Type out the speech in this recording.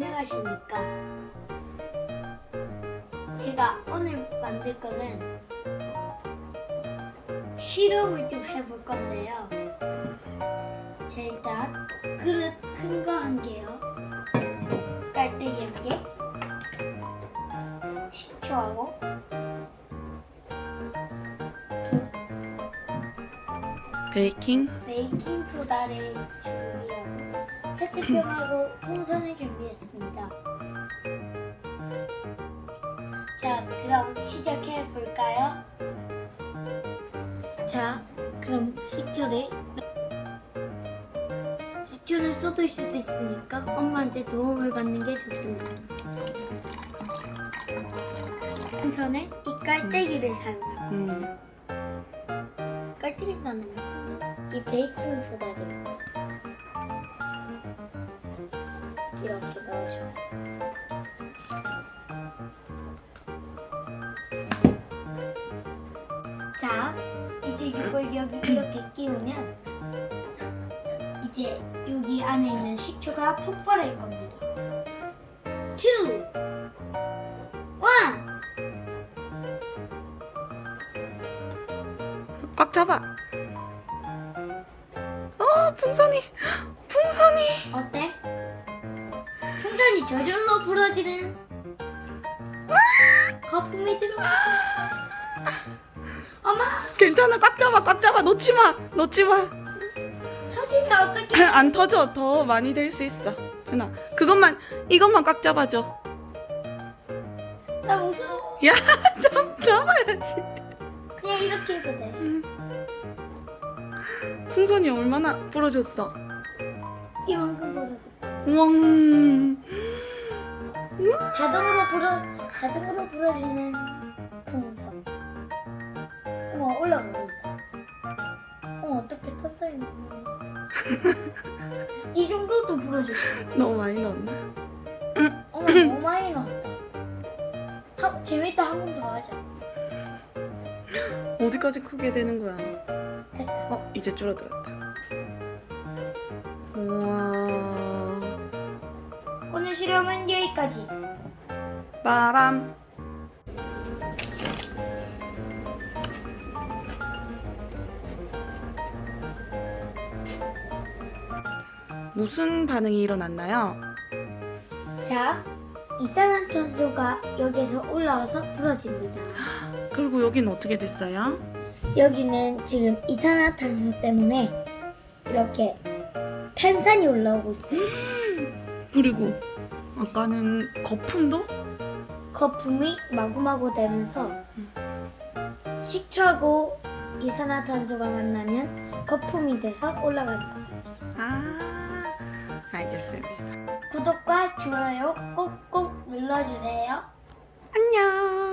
안녕하십니까. 제가 오늘 만들 거는 실험을 좀 해볼 건데요. 자, 일단 그릇 큰 거 한 개요. 깔때기 한 개. 식초하고 베이킹 베이킹 소다를 준비하고 페트병하고 풍선을 준비했습니다. 자, 그럼 시작해 볼까요? 자, 그럼 식초를 식초를 쏟을 수도 있으니까 엄마한테 도움을 받는 게 좋습니다. 풍선에 이 깔때기를 사용하고 음. 깔때기가 너무 큰데 이 베이킹 소다를 이제 이걸 여기 이렇게 끼우면 이제 여기 안에 있는 식초가 폭발할 겁니다. 2 1 꽉 잡아. 어 풍선이. 풍선이. 어때? 풍선이 저절로 부러지는. 거품이 들어. 괜찮아 꽉 잡아 꽉 잡아. 놓지 마 놓지 터지면 어떡해? 마안 터져. 더 많이 될 수 있어. 준아 그것만 이것만 꽉 잡아줘. 나 무서워. 야 잡, 잡아야지. 그냥 이렇게 해도 돼. 풍선이 얼마나 부러졌어. 이만큼 부러져. 우와 자동으로 불어 자동으로 부러지는 이 정도도 같아. 너무 많이 넣었나 어머 너무 많이 넣었다. 하, 재밌다 한 번 더 하자. 어디까지 크게 되는 거야 됐다. 어 이제 줄어들었다 우와 오늘 실험은 여기까지. 빠밤 무슨 반응이 일어났나요? 자, 이산화탄 소가 여기에서 올라와서 부러집니다. 그리고 여긴 어떻게 됐어요? 여기는 지금 이산화탄소 때문에 이렇게 탄산이 올라오고 있어요. 그리고 아까는 거품도 거품이 마구마구 되면서 식초하고 이산화탄소가 만나면 거품이 돼서 올라가는 거예요. 아 알겠습니다. 구독과 좋아요 꼭꼭 눌러주세요. 안녕.